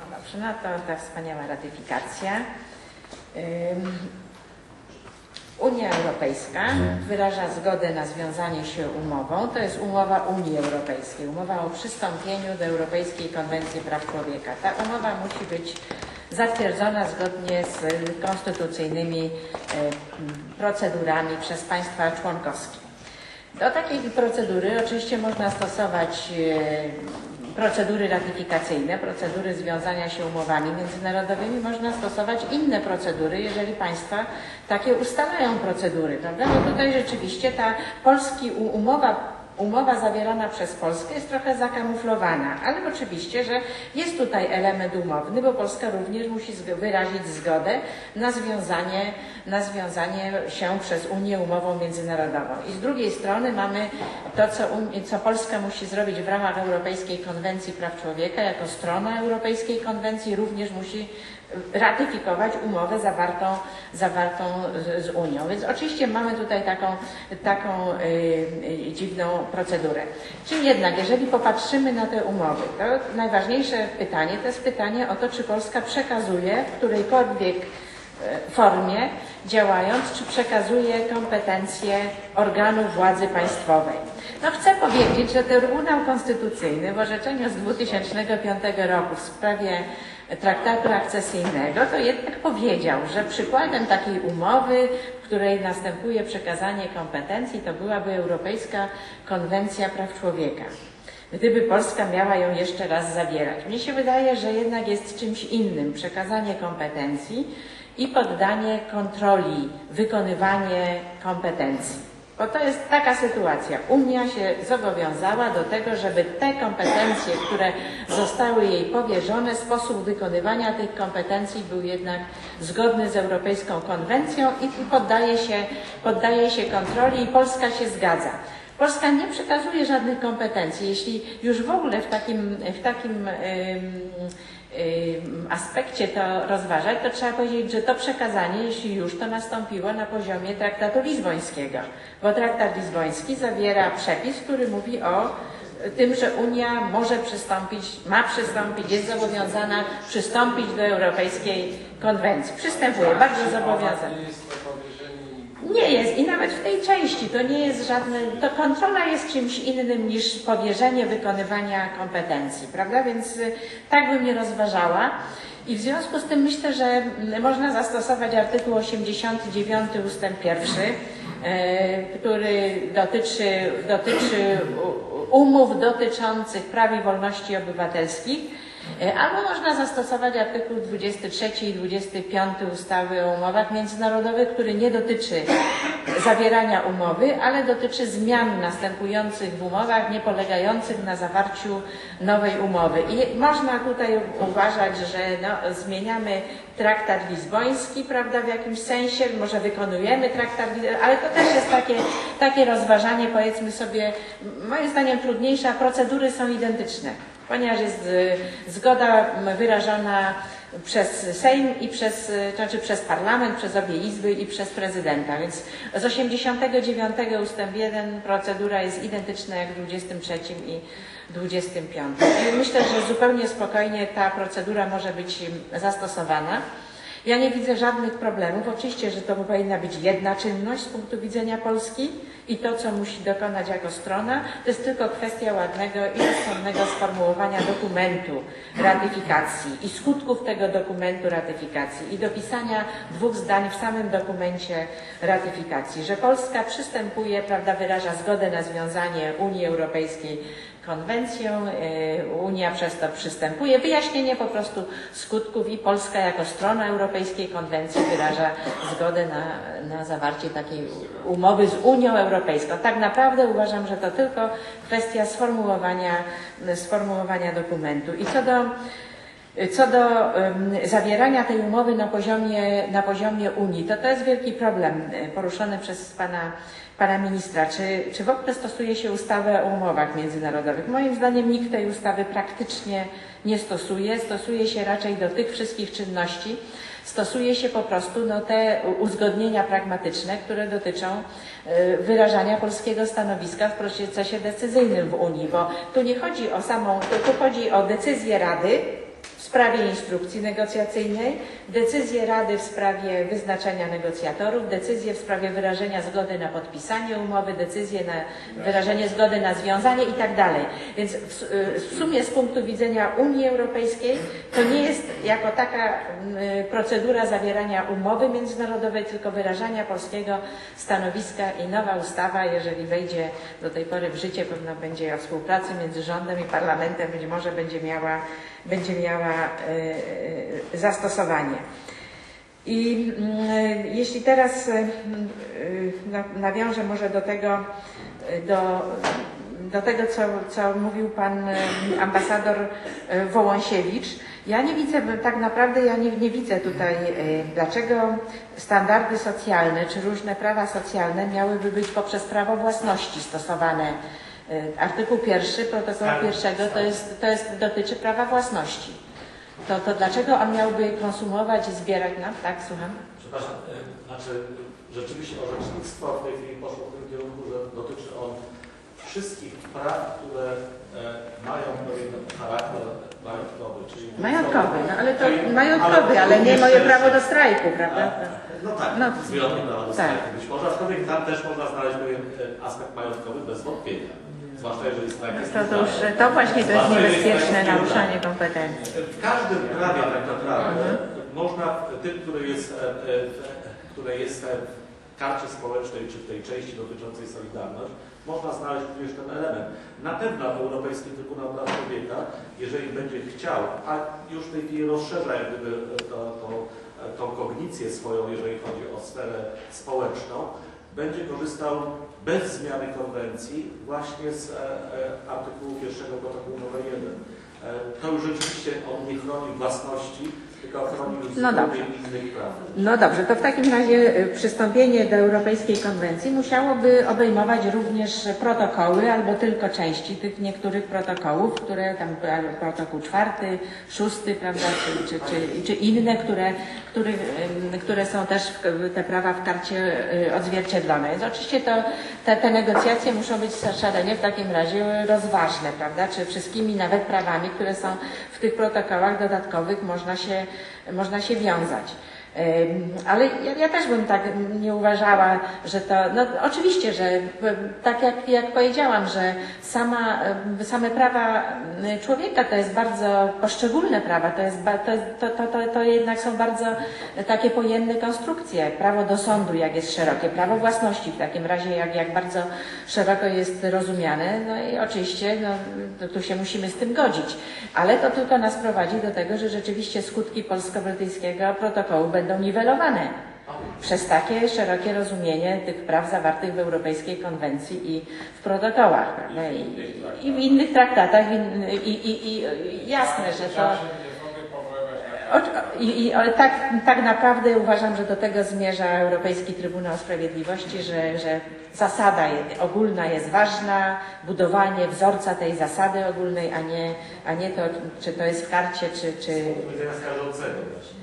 No dobrze, no to ta wspaniała ratyfikacja. Ym, Unia Europejska wyraża zgodę na związanie się umową. To jest umowa Unii Europejskiej, umowa o przystąpieniu do Europejskiej Konwencji Praw Człowieka. Ta umowa musi być zatwierdzona zgodnie z konstytucyjnymi e, procedurami przez państwa członkowskie. Do takiej procedury oczywiście można stosować e, procedury ratyfikacyjne, procedury związania się umowami międzynarodowymi, można stosować inne procedury, jeżeli państwa takie ustalają procedury, prawda? No tutaj rzeczywiście ta polski umowa Umowa zawierana przez Polskę jest trochę zakamuflowana, ale oczywiście, że jest tutaj element umowny, bo Polska również musi wyrazić zgodę na związanie, na związanie się przez Unię umową międzynarodową. I z drugiej strony mamy to, co, Uni- co Polska musi zrobić w ramach Europejskiej Konwencji Praw Człowieka, jako strona Europejskiej Konwencji również musi ratyfikować umowę zawartą, zawartą z, z Unią. Więc oczywiście mamy tutaj taką, taką y, y, dziwną procedurę. Czym jednak, jeżeli popatrzymy na te umowy, to najważniejsze pytanie to jest pytanie o to, czy Polska przekazuje w którejkolwiek e, formie działając, czy przekazuje kompetencje organów władzy państwowej. No chcę powiedzieć, że Trybunał Konstytucyjny w orzeczeniu z 2005 roku w sprawie traktatu akcesyjnego to jednak powiedział, że przykładem takiej umowy, w której następuje przekazanie kompetencji, to byłaby Europejska Konwencja Praw Człowieka gdyby Polska miała ją jeszcze raz zabierać. Mnie się wydaje, że jednak jest czymś innym przekazanie kompetencji i poddanie kontroli, wykonywanie kompetencji. Bo to jest taka sytuacja. Unia się zobowiązała do tego, żeby te kompetencje, które zostały jej powierzone, sposób wykonywania tych kompetencji był jednak zgodny z Europejską Konwencją i poddaje się, poddaje się kontroli i Polska się zgadza. Polska nie przekazuje żadnych kompetencji. Jeśli już w ogóle w takim, w takim aspekcie to rozważać, to trzeba powiedzieć, że to przekazanie, jeśli już, to nastąpiło na poziomie traktatu lizbońskiego. Bo traktat lizboński zawiera przepis, który mówi o tym, że Unia może przystąpić, ma przystąpić, jest zobowiązana przystąpić do Europejskiej Konwencji. Przystępuje, bardzo zobowiązana. Nie jest i nawet w tej części to nie jest żadne, to kontrola jest czymś innym niż powierzenie wykonywania kompetencji, prawda? Więc y, tak bym nie rozważała. I w związku z tym myślę, że mm, można zastosować artykuł 89 ustęp 1, y, który dotyczy, dotyczy umów dotyczących praw i wolności obywatelskich. E, Albo można zastosować artykuł 23 i 25 ustawy o umowach międzynarodowych, który nie dotyczy zawierania umowy, ale dotyczy zmian następujących w umowach, nie polegających na zawarciu nowej umowy. I można tutaj uważać, że no, zmieniamy traktat lizboński, prawda, w jakimś sensie, może wykonujemy traktat, ale to też jest takie, takie rozważanie, powiedzmy sobie, moim zdaniem trudniejsze, a procedury są identyczne ponieważ jest y, zgoda wyrażona przez Sejm i przez, y, znaczy przez Parlament, przez obie Izby i przez prezydenta. Więc z 89 ustęp 1 procedura jest identyczna jak w 23 i 25. I myślę, że zupełnie spokojnie ta procedura może być y, zastosowana. Ja nie widzę żadnych problemów. Oczywiście, że to powinna być jedna czynność z punktu widzenia Polski i to, co musi dokonać jako strona, to jest tylko kwestia ładnego i rozsądnego sformułowania dokumentu ratyfikacji i skutków tego dokumentu ratyfikacji i dopisania dwóch zdań w samym dokumencie ratyfikacji, że Polska przystępuje, prawda, wyraża zgodę na związanie Unii Europejskiej konwencją, y, Unia przez to przystępuje, wyjaśnienie po prostu skutków i Polska jako strona Europejskiej Konwencji wyraża zgodę na, na zawarcie takiej umowy z Unią Europejską. Tak naprawdę uważam, że to tylko kwestia sformułowania, sformułowania dokumentu. I co do Co do zawierania tej umowy na poziomie, na poziomie Unii, to to jest wielki problem e, poruszony przez pana, pana ministra. Czy, czy w ogóle stosuje się ustawę o umowach międzynarodowych? Moim zdaniem nikt tej ustawy praktycznie nie stosuje. Stosuje się raczej do tych wszystkich czynności, stosuje się po prostu no, te uzgodnienia pragmatyczne, które dotyczą e, wyrażania polskiego stanowiska w procesie decyzyjnym w Unii, bo tu nie chodzi o samą, tu chodzi o decyzję Rady sprawie instrukcji negocjacyjnej, decyzję Rady w sprawie wyznaczenia negocjatorów, decyzję w sprawie wyrażenia zgody na podpisanie umowy, decyzję na wyrażenie zgody na związanie i tak. Więc w, s- w sumie z punktu widzenia Unii Europejskiej to nie jest jako taka mm, procedura zawierania umowy międzynarodowej, tylko wyrażania polskiego stanowiska i nowa ustawa, jeżeli wejdzie do tej pory w życie, pewno będzie o współpracy między rządem i parlamentem, być może będzie miała, będzie miała e, e, zastosowanie. I mm, jeśli teraz e, mm, na- nawiążę może do tego, do, do tego co, co mówił pan ambasador Wołąsiewicz, ja nie widzę, tak naprawdę ja nie, nie widzę tutaj, dlaczego standardy socjalne czy różne prawa socjalne miałyby być poprzez prawo własności stosowane. Artykuł pierwszy protokołu Tak, pierwszego to jest, to jest, dotyczy prawa własności. To, to dlaczego on miałby konsumować i zbierać nam? Tak, słucham. Przepraszam, e, znaczy rzeczywiście orzecznictwo w tej chwili poszło w tym kierunku, że dotyczy on wszystkich praw, które e, mają pewien charakter majątkowy. Czyli Majątkowy, no ale to Czyli- majątkowy, ale nie moje prawo do strajku, prawda? No tak, No. z wyjątkiem prawa do Tak. strajku. Być może, aczkolwiek tam też można znaleźć pewien e, aspekt majątkowy bez wątpienia. Zwłaszcza jeżeli jest To, to, już, to właśnie to jest niebezpieczne jest naruszanie kompetencji. W każdym prawie tak naprawdę Mhm. można, tym, który jest, e, e, w- które jest e, w karcie społecznej, czy w tej części dotyczącej Solidarność, można znaleźć również ten element. Na pewno Europejski Trybunał Praw Człowieka, jeżeli będzie chciał, a już w tej chwili rozszerza jak gdyby e, to, to, e, tą kognicję swoją, jeżeli chodzi o sferę społeczną, będzie korzystał bez zmiany konwencji właśnie z e, e, artykułu pierwszego protokołu numer 1. E, To już rzeczywiście on nie chroni własności, No dobrze. No dobrze, to w takim razie y, przystąpienie do Europejskiej Konwencji musiałoby obejmować również protokoły albo tylko części tych niektórych protokołów, które tam protokół czwarty, szósty, prawda, czy, czy, czy, czy inne, które, które, które są też w, te prawa w karcie y, odzwierciedlone. Więc oczywiście to, te, te negocjacje muszą być szalenie w takim razie rozważne, prawda, czy wszystkimi nawet prawami, które są w tych protokołach dodatkowych można się, można się wiązać. Ale ja, ja też bym tak nie uważała, że to. No, oczywiście, że tak jak, jak powiedziałam, że sama, same prawa człowieka to jest bardzo poszczególne prawa, to, jest, to, to, to, to, jednak są bardzo takie pojemne konstrukcje. Prawo do sądu, jak jest szerokie, prawo własności w takim razie, jak, jak bardzo szeroko jest rozumiane. No i oczywiście no, tu się musimy z tym godzić. Ale to tylko nas prowadzi do tego, że rzeczywiście skutki polsko-brytyjskiego protokołu będą niwelowane przez takie szerokie rozumienie tych praw zawartych w Europejskiej Konwencji i w protokołach. Prawda? I, I w innych traktatach. I, i, i, jasne, że to. I, i, ale tak, tak naprawdę uważam, że do tego zmierza Europejski Trybunał Sprawiedliwości, że, że zasada ogólna jest ważna, budowanie wzorca tej zasady ogólnej, a nie, a nie to, czy to jest w karcie, czy, czy,